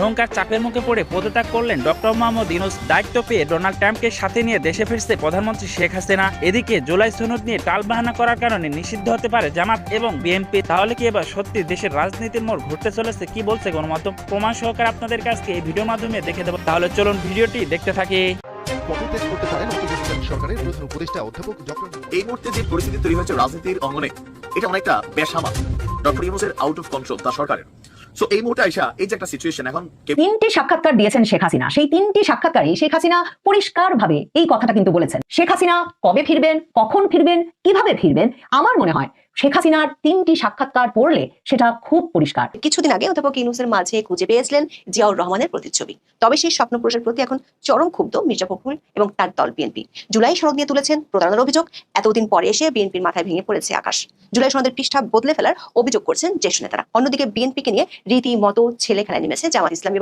অহংকার চাপের মুখে পড়ে পদত্যাগ করলেন ডক্টর মোহাম্মদ ইউনুস। দায়িত্ব পেয়ে ডোনাল্ড ট্রাম্পকে সাথে নিয়ে দেশে ফিরছে প্রধানমন্ত্রী শেখ হাসিনা। এদিকে জুলাই সনদ নিয়ে টালবাহানা করার কারণে নিষিদ্ধ হতে পারে জামাত এবং বিএনপি। তাহলে কি এবার সত্যি দেশের রাজনীতির মোড় ঘুরতে চলেছে? কি বলছে গণমাধ্যম? প্রমাণ সহকারে আপনাদের কাছকে এই ভিডিওর মাধ্যমে দেখে দেবো। তাহলে চলুন ভিডিওটি দেখতে থাকি। পদত্যাগ করতে পারেন সরকারের প্রধান উপদেষ্টা অধ্যাপক ডক্টর এই মুহূর্তে যে পরিস্থিতি তৈরি হয়েছে রাজনীতির অঙ্গনে এটা অনেকটা বেসামা ডক্টর ইউনুসের আউট অফ কন্ট্রোল তার সরকারের। সো এই মুহূর্তে আইসা এই যে একটা সিচুয়েশন এখন তিনটি সাক্ষাৎকার দিয়েছেন শেখ হাসিনা। সেই তিনটি সাক্ষাৎকারে শেখ হাসিনা পরিষ্কারভাবে এই কথাটা কিন্তু বলেছেন। শেখ হাসিনা কবে ফিরবেন, কখন ফিরবেন, কীভাবে ফিরবেন? আমার মনে হয় শেখ হাসিনার তিনটি সাক্ষাৎকার পড়লে সেটা খুব পরিষ্কার। কিছুদিন আগে অধ্যাপক ইউনুসের মাঝে খুঁজে পেয়েছিলেন জিয়াউর রহমানের প্রতিচ্ছবি। তবে সেই স্বপ্নপুরুষের প্রতি এখন চরম ক্ষুব্ধ মির্জা ফখরুল এবং তার দল বিএনপি। জুলাই সনদ নিয়ে তুলেছেন প্রতারণার অভিযোগ এতদিন পরে এসে বিএনপির মাথায় ভেঙে পড়েছে আকাশ। জুলাই সনদের পৃষ্ঠা বদলে ফেলার অভিযোগ করছেন জ্যেষ্ঠ নেতারা। অন্যদিকে বিএনপিকে নিয়ে রীতিমতো ছেলে খেলায় নেমেছে জামাত ইসলামী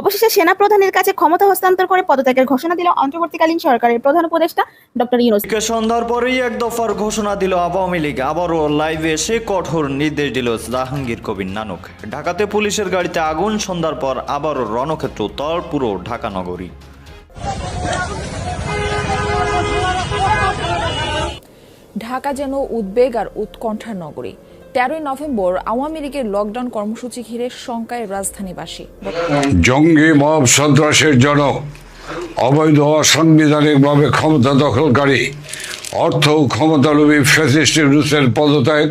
অবশেষে সেনা প্রধানের কাছে ক্ষমতা হস্তান্তর করে পদত্যাগের ঘোষণা দিল অন্তর্বর্তীকালীন সরকারের প্রধান উপদেষ্টা ডক্টর ইউনুস। সন্ধ্যার পরেই এক দফার ঘোষণা দিল আওয়ামী লীগ। আবারও লাইভে এসে কঠোর নির্দেশ দিল জাহাঙ্গীর কবির নানক। ঢাকাতে পুলিশের গাড়িতে আগুন সন্ধ্যার পর আবারও রণক্ষেত্র উত্তর পুরো ঢাকা নগরী। ঢাকা যেন উদ্বেগ আর উৎকণ্ঠার নগরী। তেরোই নভেম্বর আওয়ামী লীগের লকডাউন কর্মসূচি ঘিরে শঙ্কায় রাজধানীবাসী। জঙ্গি মব সন্ত্রাসের জন্য অবৈধ অসাংবিধানিকভাবে ক্ষমতা দখলকারী অর্থ ক্ষমতালোভী ফ্যাসিস্ট পদত্যাগ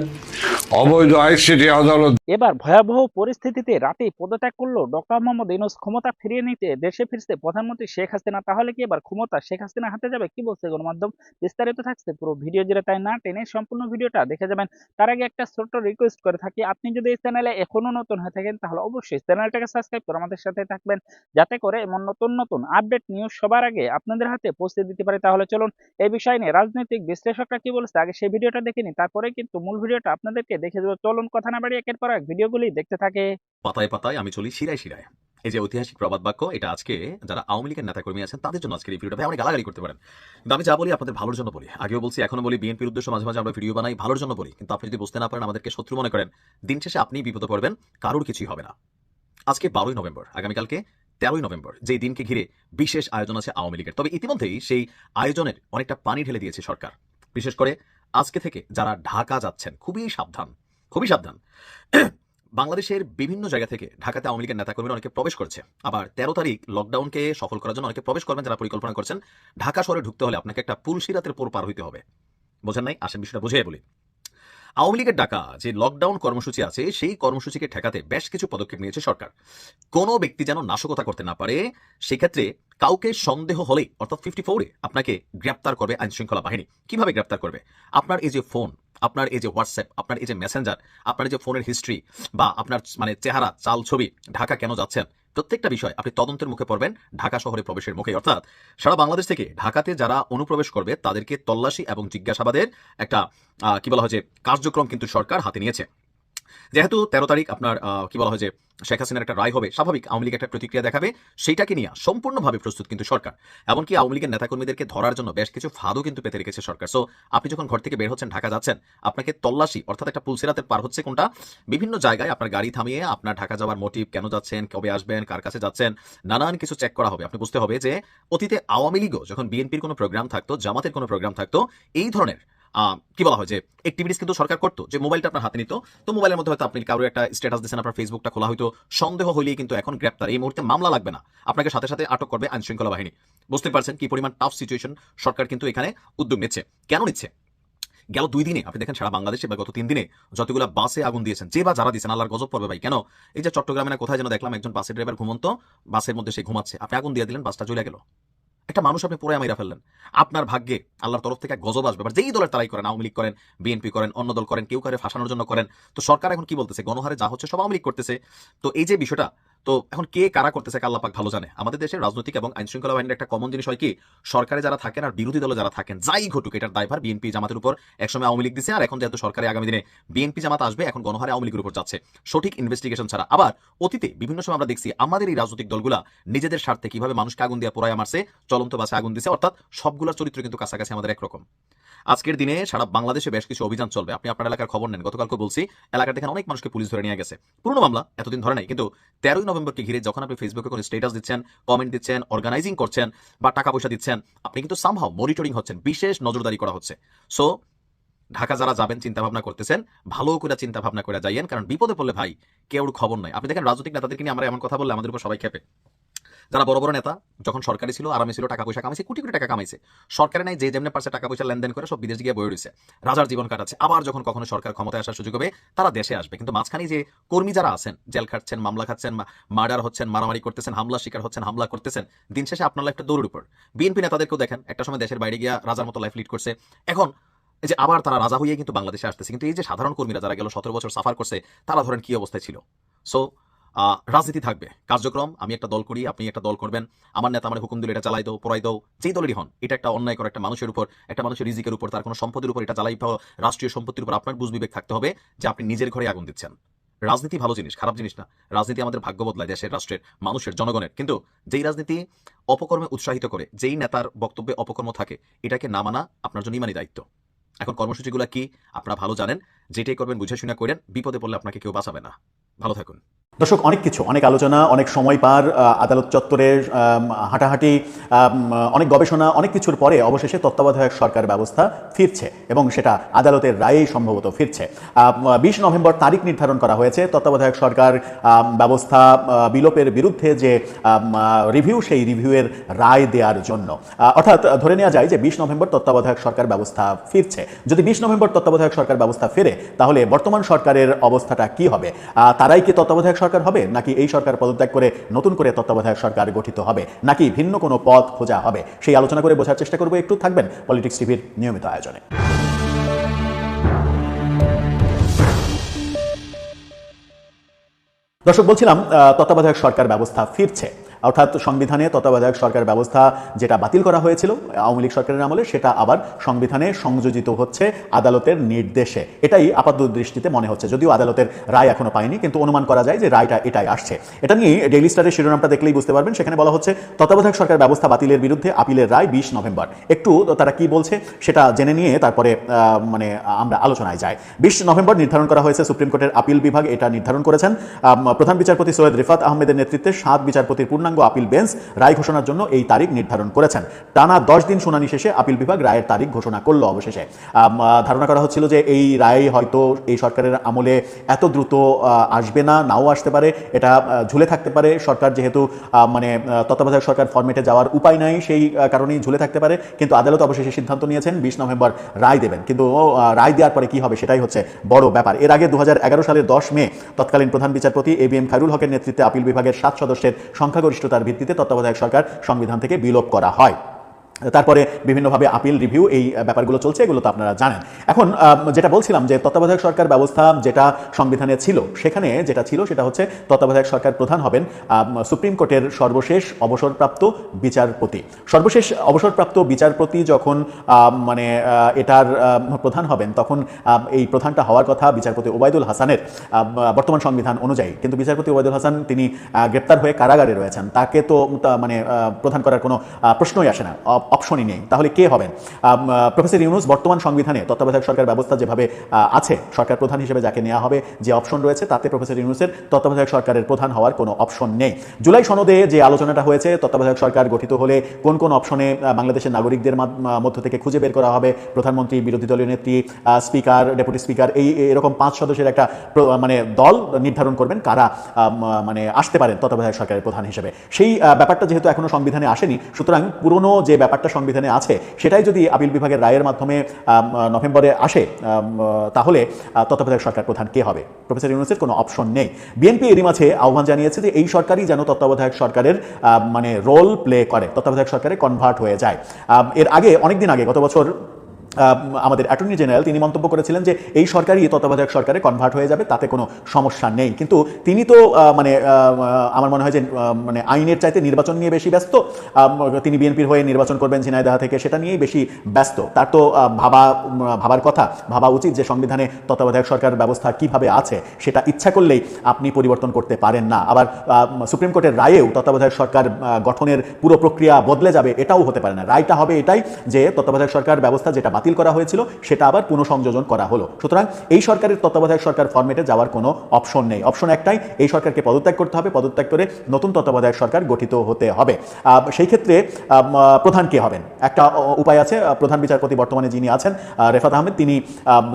অবৈধ আইসিটি আদালত এবার ভয়াবহ পরিস্থিতিতে পদত্যাগ করল ডক্টর মোহাম্মদ ক্ষমতা ফিরিয়ে নিতে দেশে ফিরছে প্রধানমন্ত্রী শেখ হাসিনা। তাহলে কি এবার ক্ষমতা শেখ হাসিনা হাতে যাবে? কি বলছে গণমাধ্যম? বিস্তারিত থাকছে পুরো ভিডিও তাই না? টেনে সম্পূর্ণ ভিডিওটা দেখে যাবেন। তার আগে একটা ছোট্ট রিকোয়েস্ট করে থাকি। আপনি যদি এই চ্যানেলে এখনও নতুন হয়ে থাকেন, তাহলে অবশ্যই চ্যানেলটাকে সাবস্ক্রাইব করে আমাদের সাথে থাকবেন। যাতে করে এমন নতুন নতুন আপডেট নিউজ সবার আগে আপনাদের হাতে পৌঁছে দিতে পারে। তাহলে চলুন, এই বিষয় নিয়ে রাজনৈতিক বিশ্লেষকরা কি বলছে, আগে সেই ভিডিওটা দেখে তারপরে কিন্তু মূল ভিডিওটা আপনাদেরকে দেখে দেবো। চলুন, কথা না বাড়িয়ে একের পর এক ভিডিওগুলি দেখতে থাকে। পাতায় পাতায় আমি চলি শিরায় শিরায়। এই যে ঐতিহাসিক প্রবাদ বাক্য, এটা আজকে যারা আওয়ামী লীগের নেতাকর্মী আছেন, তাদের জন্য আজকের এই ভিডিওটা। ভাই গালাগালি করতে পারেন। কিন্তু আমি যা বলি, আপনাদের ভালোর জন্য বলি। আগেও বলছি, এখনও বলি, বিএনপির উদ্দেশ্য মাঝে মাঝে আমরা ভিডিও বানাই, ভালোর জন্য বলি। কিন্তু আপনি যদি বুঝতে না পারেন, আমাদেরকে শত্রু মনে করেন, দিন শেষে আপনি বিপদে পড়বেন, কারোর কিছুই হবে না। আজকে বারোই নভেম্বর, আগামীকালকে তেরোই নভেম্বর, যেই দিনকে ঘিরে বিশেষ আয়োজন আছে আওয়ামী লীগের। তবে ইতিমধ্যেই সেই আয়োজনের অনেকটা পানি ঢেলে দিয়েছে সরকার। বিশেষ করে আজকে থেকে যারা ঢাকা যাচ্ছেন, খুবই সাবধান খুবই সাবধান। বাংলাদেশের বিভিন্ন জায়গা থেকে ঢাকাতে আওয়ামী লীগের নেতাকর্মীরা অনেকে প্রবেশ করছে। আবার তেরো তারিখ লকডাউনকে সফল করার জন্য অনেকে প্রবেশ করবেন যারা পরিকল্পনা করছেন। ঢাকা শহরে ঢুকতে হলে আপনাকে একটা পুলসিরাতের পর পার হইতে হবে। বোঝেন নাই? আসেন বিষয়টা বুঝিয়ে বলি। আওয়ামী লীগের ডাকা যে লকডাউন কর্মসূচি আছে, সেই কর্মসূচিকে ঠেকাতে বেশ কিছু পদক্ষেপ নিয়েছে সরকার। কোনো ব্যক্তি যেন নাশকতা করতে না পারে, সেক্ষেত্রে কাউকে সন্দেহ হলেই, অর্থাৎ ফিফটি ফোরে আপনাকে গ্রেপ্তার করবে আইন শৃঙ্খলা বাহিনী। কীভাবে গ্রেপ্তার করবে? আপনার এই যে ফোন আপনার এই যে হোয়াটসঅ্যাপ আপনার এই যে মেসেঞ্জার আপনার এই যে ফোনের হিস্ট্রি বা আপনার মানে চেহারা চাল ছবি ঢাকা কেন যাচ্ছেন প্রত্যেকটা বিষয় আপনি তদন্তের মুখে পড়বেন, ঢাকা শহরে প্রবেশের মুখে অর্থাৎ সারা বাংলাদেশ থেকে ঢাকাতে যারা অনুপ্রবেশ করবে, তাদেরকে তল্লাশি এবং জিজ্ঞাসাবাদের একটা কি বলা হয় যে, কার্যক্রম কিন্তু সরকার হাতে নিয়েছে। যেহেতু তেরো তারিখ আপনার কি বলা হয় যে শেখ হাসিনার একটা রায় হবে, স্বাভাবিক আওয়ামী লীগ একটা প্রতিক্রিয়া দেখাবে, সেইটাকে নিয়ে সম্পূর্ণভাবে প্রস্তুত কিন্তু সরকার। এমনকি আওয়ামী লীগের নেতাকর্মীদেরকে ধরার জন্য বেশ কিছু ফাঁদও কিন্তু পেতে রেখেছে সরকার। সো আপনি যখন ঘর থেকে বের হচ্ছেন, ঢাকা যাচ্ছেন, আপনাকে তল্লাশি, অর্থাৎ একটা পুলসেরাতে পার হচ্ছে কোনটা? বিভিন্ন জায়গায় আপনার গাড়ি থামিয়ে আপনার ঢাকা যাওয়ার মোটিভ কেন যাচ্ছেন, কবে আসবেন, কার কাছে যাচ্ছেন, নানান কিছু চেক করা হবে। আপনি বুঝতে হবে যে, অতীতে আওয়ামী লীগও যখন বিএনপির কোনো প্রোগ্রাম থাকতো, জামাতের কোনো প্রোগ্রাম থাকতো, এই ধরনের কি বলা হয় যে অ্যাক্টিভিটিস কিন্তু সরকার করতো, যে মোবাইলটা আপনার হাতে নিত। তো মোবাইলের মধ্যে হয়তো আপনি কারও একটা স্ট্যাটাস দিচ্ছেন আপনার ফেসবুকটা খোলা হয়তো সন্দেহ হইলেই কিন্তু এখন গ্রেপ্তার। এই মুহূর্তে মামলা লাগবে না। আপনাকে সাথে সাথে আটক করবে আইন শৃঙ্খলা বাহিনী। বুঝতে পারছেন কি পরিমাণ টাফ সিচুয়েশন সরকার কিন্তু এখানে উদ্যোগ নিচ্ছে। কেন নিচ্ছে? গেল দুই দিনে, আপনি দেখেন সারা বাংলাদেশে বা গত তিন দিনে যতগুলো বাসে আগুন দিয়েছেন, যে বা যারা দিয়েছেন, আল্লাহর গজব পড়বে ভাই। কেন? এই যে চট্টগ্রামে না কোথায় যেন দেখলাম একজন বাসের ড্রাইভার ঘুমন্ত, বাসের মধ্যে সে ঘুমাচ্ছে। আপনি আগুন দিয়ে দিলেন, বাসটা চলে গেল। একটা মানুষ আপনি পুরো মাইরা ফেললেন। আপনার ভাগ্যে আল্লাহর তরফ থেকে গজব আসবে। যেই দলের তারাই করেন, আওয়ামী লীগ করেন, বিএনপি করেন, অন্য দল করেন, কেউ কারে ফাঁসানোর জন্য করেন, তো সরকার এখন কি বলতেছে? গণহারে যা হচ্ছে সব আওয়ামী লীগ করতেছে। তো এই যে বিষয়টা তো এখন কে কারা করতেছে আল্লাহ পাক ভালো জানে। আমাদের দেশের রাজনৈতিক এবং আইন শৃঙ্খলা বাহিনীর একটা কমন জিনিস হয় কি, সরকারে যারা থাকেন আর বিরোধী দলে যারা থাকেন, যাই ঘটুক, এটার দায়ভার বিএনপি জামাতের উপর। একসময় আওয়ামী লীগ দিছে, আর এখন যেহেতু সরকারে আগামী দিনে বিএনপি জামাত আসবে, এখন গণহারে আওয়ামী লীগের উপর যাচ্ছে। সঠিক ইনভেস্টিগেশন ছাড়া। আবার অতীতে বিভিন্ন সময় আমরা দেখছি, আমাদের এই রাজনৈতিক দলগুলা নিজেদের স্বার্থে কীভাবে মানুষকে আগুন দিয়ে পোড়ায় মারছে, চলন্ত বাসে আগুন দিছে, অর্থাৎ সবগুলোর চরিত্র কিন্তু কাছাকাছি আমাদের একরকম। আজকের দিনে সারা বাংলাদেশে বেশ কিছু অভিযান চলবে। আপনি আপনার এলাকার খবর নেন। গতকালকে বলছি, এলাকার দেখেন অনেক মানুষকে পুলিশ ধরে নিয়ে গেছে। পুরনো মামলা এতদিন ধরে নাই, কিন্তু তেরোই নভেম্বরকে ঘিরে যখন আপনি ফেসবুকে কোনো স্টেটাস দিচ্ছেন কমেন্ট দিচ্ছেন অর্গানাইজিং করছেন বা টাকা পয়সা দিচ্ছেন, আপনি কিন্তু সামহাও মনিটরিং হচ্ছেন, বিশেষ নজরদারি করা হচ্ছে। সো ঢাকা যারা যাবেন চিন্তা ভাবনা করতেছেন, ভালো করে চিন্তা ভাবনা করে যাইয়েন, কারণ বিপদে পড়লে ভাই কেউ খবর নাই। আপনি দেখেন রাজনৈতিক নেতাদেরকে নিয়ে আমরা এমন কথা বললে আমাদের উপর সবাই খেপে যারা বড় বড় নেতা, যখন সরকারি ছিল, আরামে ছিল, টাকা পয়সা কামাইছে, কোটি কোটি টাকা কামাইছে, সরকারে নাই যে যেমনি পারছে টাকা পয়সা লেনদেন করে সব বিদেশ গিয়ে বয়ে রয়েছে। রাজার জীবন কাটাচ্ছে। আবার যখন কখনো সরকার ক্ষমতায় আসার সুযোগ হবে, তারা দেশে আসবে। কিন্তু মাঝখানে যে কর্মী যারা আছেন, জেল খাটছেন, মামলা খাচ্ছেন মার্ডার হচ্ছেন, মারামারি করতেছেন হামলা শিকার হচ্ছেন, হামলা করতেছেন, দিন শেষে আপনার লাইফটা দৌড়ের উপর। বিএনপি নেতাদেরকেও দেখেন, একটা সময় দেশের বাইরে গিয়া রাজার মতো লাইফ লিড করছে। এখন এই যে আবার তারা রাজা হয়ে কিন্তু বাংলাদেশে আসতেছে। কিন্তু এই যে সাধারণ কর্মীরা যারা গেল, সতেরো বছর সাফার করছে, তারা ধরেন কি অবস্থায় ছিল? সো রাজনীতি থাকবে। কার্যক্রম, আমি একটা দল করি, আপনি একটা দল করবেন। আমার নেতা আমার হুকুম দিলে, এটা চালাই দাও, পড়াই দাও। যেই দলেরই হন, এটা একটা অন্যায় করে একটা মানুষের উপর, একটা মানুষের রিজিকের উপর, তার কোনো সম্পদের উপর, এটা চালাই রাষ্ট্রীয় সম্পত্তির উপর আপনার বুঝ বিবেক থাকতে হবে যে আপনি নিজের ঘরে আগুন দিচ্ছেন। রাজনীতি ভালো জিনিস, খারাপ জিনিস না। রাজনীতি আমাদের ভাগ্য বদলায়, দেশের, রাষ্ট্রের, মানুষের, জনগণের। কিন্তু যেই রাজনীতি অপকর্মে উৎসাহিত করে, যেই নেতার বক্তব্যে অপকর্ম থাকে, এটাকে না মানা আপনার জন্য ইমানি দায়িত্ব। এখন কর্মসূচিগুলো কি, আপনারা ভালো জানেন, যেটাই করবেন বুঝে শুনে করেন, বিপদে পড়লে আপনাকে কেউ বাঁচাবে না। ভালো থাকুন। দর্শক অনেক কিছু অনেক আলোচনা অনেক সময় পার আদালত চত্বরে আম, হাঁটাহাঁটি অনেক গবেষণা অনেক কিছুর পরে অবশেষে তত্ত্বাবধায়ক সরকার ব্যবস্থা ফিরছে এবং সেটা আদালতের রায়েই সম্ভবত ফিরছে। বিশ নভেম্বর তারিখ নির্ধারণ করা হয়েছে। তত্ত্বাবধায়ক সরকার ব্যবস্থা বিলোপের বিরুদ্ধে যে রিভিউ সেই রিভিউয়ের রায় দেওয়ার জন্য। অর্থাৎ ধরে নেওয়া যায় যে বিশ নভেম্বর তত্ত্বাবধায়ক সরকার ব্যবস্থা ফিরছে। যদি বিশ নভেম্বর তত্ত্বাবধায়ক সরকার ব্যবস্থা ফেরে তাহলে বর্তমান সরকারের অবস্থাটা কি হবে? তারাই কি তত্ত্বাবধায়ক সরকার হবে? নাকি এই সরকার পদত্যাগ করে নতুন করে তত্ত্বাবধায়ক সরকার গঠিত হবে? নাকি ভিন্ন কোনো পথ খোঁজা হবে? সেই আলোচনা করে বোঝার চেষ্টা করব। একটু থাকবেন পলিটিক্স টিভির নিয়মিত আয়োজনে। দর্শক, বলছিলাম তত্ত্বাবধায়ক সরকার ব্যবস্থা ফিরছে। অর্থাৎ সংবিধানে তত্ত্বাবধায়ক সরকার ব্যবস্থা যেটা বাতিল করা হয়েছিল, আওয়ামী লীগ সরকারের আমলে, সেটা আবার সংবিধানে সংযোজিত হচ্ছে আদালতের নির্দেশে। এটাই আপাত দৃষ্টিতে মনে হচ্ছে, যদিও আদালতের রায় এখনও পায়নি, কিন্তু অনুমান করা যায় যে রায়টা এটাই আসছে। এটা নিয়ে ডেইলি স্টারের শিরোনামটা দেখলেই বুঝতে পারবেন, সেখানে বলা হচ্ছে, তত্ত্বাবধায়ক সরকার ব্যবস্থা বাতিলের বিরুদ্ধে আপিলের রায় বিশ নভেম্বর। একটু তারা কি বলছে সেটা জেনে নিয়ে তারপরে মানে আমরা আলোচনায় যাই। বিশ নভেম্বর নির্ধারণ করা হয়েছে সুপ্রিম কোর্টের আপিল বিভাগ, এটা নির্ধারণ করেছেন। প্রধান বিচারপতি সৈয়দ রিফাত আহমেদের নেতৃত্বে সাত বিচারপতির পূর্ণাঙ্গ আপিল বেঞ্চ রায় ঘোষণার জন্য এই তারিখ নির্ধারণ করেছেন। টানা দশ দিন শুনানি শেষে আপিল বিভাগ রায়ের তারিখ ঘোষণা করল অবশেষে। ধারণা করা হচ্ছিল যে এই রায় হয়তো এই সরকারের আমলে এত দ্রুত আসবে না, নাও আসতে পারে, এটা ঝুলে থাকতে পারে। সরকার যেহেতু মানে তত্ত্বাবধায়ক সরকার ফরমেটে যাওয়ার উপায় নাই, সেই কারণেই ঝুলে থাকতে পারে। কিন্তু আদালত অবশেষে সিদ্ধান্ত নিয়েছেন, বিশ নভেম্বর রায় দেবেন। কিন্তু রায় দেওয়ার পরে কি হবে সেটাই হচ্ছে বড় ব্যাপার। এর আগে দু হাজার এগারো সালের দশ মে তৎকালীন প্রধান বিচারপতি এ বি এম খায়রুল হকের নেতৃত্বে আপিল বিভাগের সাত সদস্যের সংখ্যাগরিষ্ঠতার ভিত্তিতে তত্ত্বাবধায়ক সরকার সংবিধান থেকে বিলোপ করা হয়। তারপরে বিভিন্নভাবে আপিল রিভিউ এই ব্যাপারগুলো চলছে, এগুলো তো আপনারা জানেন। এখন যেটা বলছিলাম যে তত্ত্বাবধায়ক সরকার ব্যবস্থা যেটা সংবিধানে ছিল, সেখানে যেটা ছিল সেটা হচ্ছে তত্ত্বাবধায়ক সরকার প্রধান হবেন সুপ্রিম কোর্টের সর্বশেষ অবসরপ্রাপ্ত বিচারপতি। সর্বশেষ অবসরপ্রাপ্ত বিচারপতি যখন মানে এটার প্রধান হবেন, তখন এই প্রধানটা হওয়ার কথা বিচারপতি ওবায়দুল হাসানের বর্তমান সংবিধান অনুযায়ী। কিন্তু বিচারপতি ওবায়দুল হাসান, তিনি গ্রেপ্তার হয়ে কারাগারে রয়েছেন। তাকে তো মানে প্রধান করার কোনো প্রশ্নই আসে না। অপশনই নেই। তাহলে কে হবেন? প্রফেসর ইউনুস বর্তমান সংবিধানে তত্ত্বাবধায়ক সরকার ব্যবস্থা যেভাবে আছে, সরকার প্রধান হিসেবে যাকে নেওয়া হবে, যে অপশন রয়েছে, তাতে প্রফেসর ইউনুসের তত্ত্বাবধায়ক সরকারের প্রধান হওয়ার কোনো অপশন নেই। জুলাই সনদে যে আলোচনাটা হয়েছে, তত্ত্বাবধায়ক সরকার গঠিত হলে কোন কোন অপশনে বাংলাদেশের নাগরিকদের মধ্য থেকে খুঁজে বের করা হবে, প্রধানমন্ত্রী, বিরোধী দলীয় নেত্রী স্পিকার, ডেপুটি স্পিকার, এই এরকম পাঁচ সদস্যের একটা মানে দল নির্ধারণ করবেন কারা মানে আসতে পারেন তত্ত্বাবধায়ক সরকারের প্রধান হিসেবে। সেই ব্যাপারটা যেহেতু এখনও সংবিধানে আসেনি, সুতরাং পুরনো যে ব্যাপার ব্যাপারটা সংবিধানে আছে, সেটাই যদি আপিল বিভাগের রায়ের মাধ্যমে নভেম্বরে আসে তাহলে তত্ত্বাবধায়ক সরকার প্রধান কে হবে? প্রফেসর ইউনুসের কোনো অপশন নেই। বিএনপি এরই মাঝে আহ্বান জানিয়েছে যে, এই সরকারই যেন তত্ত্বাবধায়ক সরকারের মানে রোল প্লে করে, তত্ত্বাবধায়ক সরকারে কনভার্ট হয়ে যায়। এর আগে, অনেকদিন আগে, গত বছর আমাদের অ্যাটর্নি জেনারেল তিনি মন্তব্য করেছিলেন যে এই সরকারই তত্ত্বাবধায়ক সরকারে কনভার্ট হয়ে যাবে, তাতে কোনো সমস্যা নেই। কিন্তু তিনি তো মানে আমার মনে হয় যে মানে আইনের চাইতে নির্বাচন নিয়ে বেশি ব্যস্ত। তিনি বিএনপির হয়ে নির্বাচন করবেন ঝিনাইদহ থেকে, সেটা নিয়েই বেশি ব্যস্ত। তার তো ভাবা ভাবার কথা, ভাবা উচিত যে সংবিধানে তত্ত্বাবধায়ক সরকার ব্যবস্থা কীভাবে আছে, সেটা ইচ্ছা করলেই আপনি পরিবর্তন করতে পারেন না। আবার সুপ্রিম কোর্টের রায়েও তত্ত্বাবধায়ক সরকার গঠনের পুরো প্রক্রিয়া বদলে যাবে, এটাও হতে পারে না। রায়টা হবে এটাই যে তত্ত্বাবধায়ক সরকার ব্যবস্থা যেটা বাতিল করা হয়েছিল, সেটা আবার পুনঃসংযোজন করা হলো। সুতরাং এই সরকারের তত্ত্বাবধায়ক সরকার ফরম্যাটে যাওয়ার কোনো অপশন নেই। অপশন একটাই, এই সরকারকে পদত্যাগ করতে হবে, পদত্যাগ করে নতুন তত্ত্বাবধায়ক সরকার গঠিত হতে হবে। সেই ক্ষেত্রে প্রধান কে হবেন? একটা উপায় আছে প্রধান বিচারপতি বর্তমানে যিনি আছেন রেফাত আহমেদ, তিনি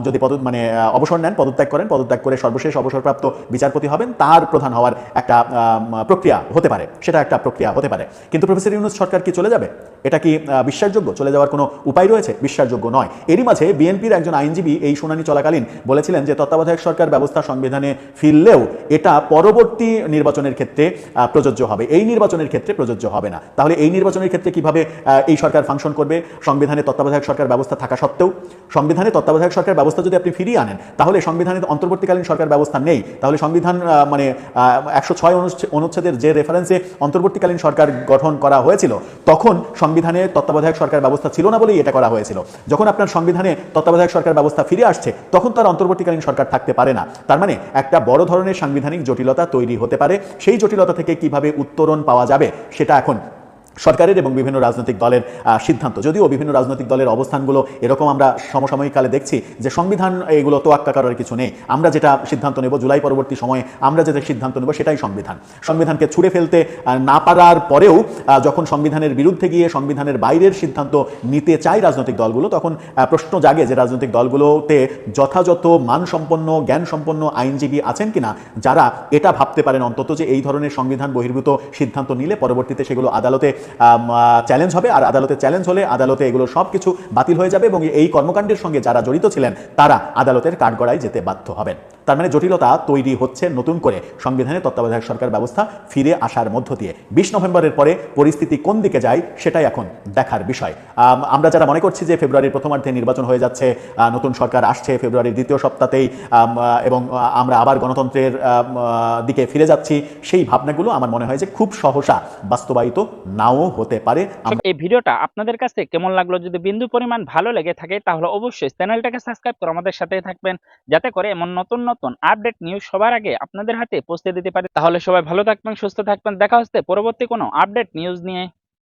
যদি পদ মানে অবসর নেন, পদত্যাগ করেন, পদত্যাগ করে সর্বশেষ অবসরপ্রাপ্ত বিচারপতি হবেন, তার প্রধান হওয়ার একটা প্রক্রিয়া হতে পারে, সেটা একটা প্রক্রিয়া হতে পারে। কিন্তু প্রফেসর ইউনুস সরকার কি চলে যাবে? এটা কি বিশ্বাসযোগ্য? চলে যাওয়ার কোনো উপায় রয়েছে? বিশ্বাসযোগ্য নয়। এরই মাঝে বিএনপির একজন আইনজীবী এই শুনানি চলাকালীন বলেছিলেন যে তত্ত্বাবধায়ক সরকার ব্যবস্থা সংবিধানে ফিরলেও এটা পরবর্তী নির্বাচনের ক্ষেত্রে প্রযোজ্য হবে। এই নির্বাচনের ক্ষেত্রে প্রযোজ্য হবে না। তাহলে এই নির্বাচনের ক্ষেত্রে কীভাবে এই সরকার ফাংশন করবে? সংবিধানে তত্ত্বাবধায়ক সরকার ব্যবস্থা থাকা সত্ত্বেও? সংবিধানে তত্ত্বাবধায়ক সরকার ব্যবস্থা যদি আপনি ফিরিয়ে আনেন, তাহলে সংবিধানে অন্তর্বর্তীকালীন সরকার ব্যবস্থা নেই। তাহলে সংবিধান মানে একশো ছয় অনুচ্ছেদের যে রেফারেন্সে অন্তর্বর্তীকালীন সরকার গঠন করা হয়েছিল, তখন সংবিধানে তত্ত্বাবধায়ক সরকার ব্যবস্থা ছিল না বলেই এটা করা হয়েছিল। যখন আপনার সংবিধানে তত্ত্বাবধায়ক সরকার ব্যবস্থা ফিরে আসছে, তখন তার অন্তর্বর্তীকালীন সরকার থাকতে পারে না। তার মানে একটা বড় ধরনের সাংবিধানিক জটিলতা তৈরি হতে পারে। সেই জটিলতা থেকে কীভাবে উত্তরণ পাওয়া যাবে, সেটা এখন সরকারের এবং বিভিন্ন রাজনৈতিক দলের সিদ্ধান্ত। যদিও বিভিন্ন রাজনৈতিক দলের অবস্থানগুলো এরকম আমরা সমসাময়িক কালে দেখছি যে সংবিধান এগুলো তোয়াক্কা করার কিছু নেই। আমরা যেটা সিদ্ধান্ত নেব জুলাই পরবর্তী সময়ে, আমরা যেটা সিদ্ধান্ত নেব সেটাই সংবিধান। সংবিধানকে ছুড়ে ফেলতে না পারার পরেও যখন সংবিধানের বিরুদ্ধে গিয়ে সংবিধানের বাইরের সিদ্ধান্ত নিতে চায় রাজনৈতিক দলগুলো, তখন প্রশ্ন জাগে যে রাজনৈতিক দলগুলোতে যথাযথ মানসম্পন্ন, জ্ঞানসম্পন্ন আইনজীবী আছেন কিনা, যারা এটা ভাবতে পারেন অন্তত যে এই ধরনের সংবিধান বহির্ভূত সিদ্ধান্ত নিলে পরবর্তীতে সেগুলো আদালতে চ্যালেঞ্জ হবে। আর আদালতে চ্যালেঞ্জ হলে আদালতে এগুলো সব কিছু বাতিল হয়ে যাবে এবং এই কর্মকাণ্ডের সঙ্গে যারা জড়িত ছিলেন তারা আদালতের কাঠগড়ায় যেতে বাধ্য হবেন। তার মানে জটিলতা তৈরি হচ্ছে নতুন করে। সংবিধানে তত্ত্বাবধায়ক সরকার ব্যবস্থা ফিরে আসার মধ্য দিয়ে। বিশ নভেম্বরের পরে পরিস্থিতি কোন দিকে যায় সেটাই এখন দেখার বিষয়। আম, আমরা যারা মনে করছি যে ফেব্রুয়ারির প্রথমার্ধে নির্বাচন হয়ে যাচ্ছে নতুন সরকার আসছে ফেব্রুয়ারির দ্বিতীয় সপ্তাহতেই এবং আমরা আবার গণতন্ত্রের দিকে ফিরে যাচ্ছি সেই ভাবনাগুলো আমার মনে হয় যে খুব সহসা বাস্তবায়িত নাও হতে পারে। এই ভিডিওটা আপনাদের কাছে কেমন লাগল? যদি বিন্দু পরিমাণ ভালো লেগে থাকে তাহলে অবশ্যই চ্যানেলটাকে সাবস্ক্রাইব করে আমাদের সাথে থাকবেন। যাতে করে এমন নতুন নতুন আপডেট নিউজ সবার আগে আপনাদের হাতে পৌঁছে দিতে পারে। তাহলে সবাই ভালো থাকবেন সুস্থ থাকবেন। দেখা হচ্ছে পরবর্তী কোনো আপডেট নিউজ নিয়ে।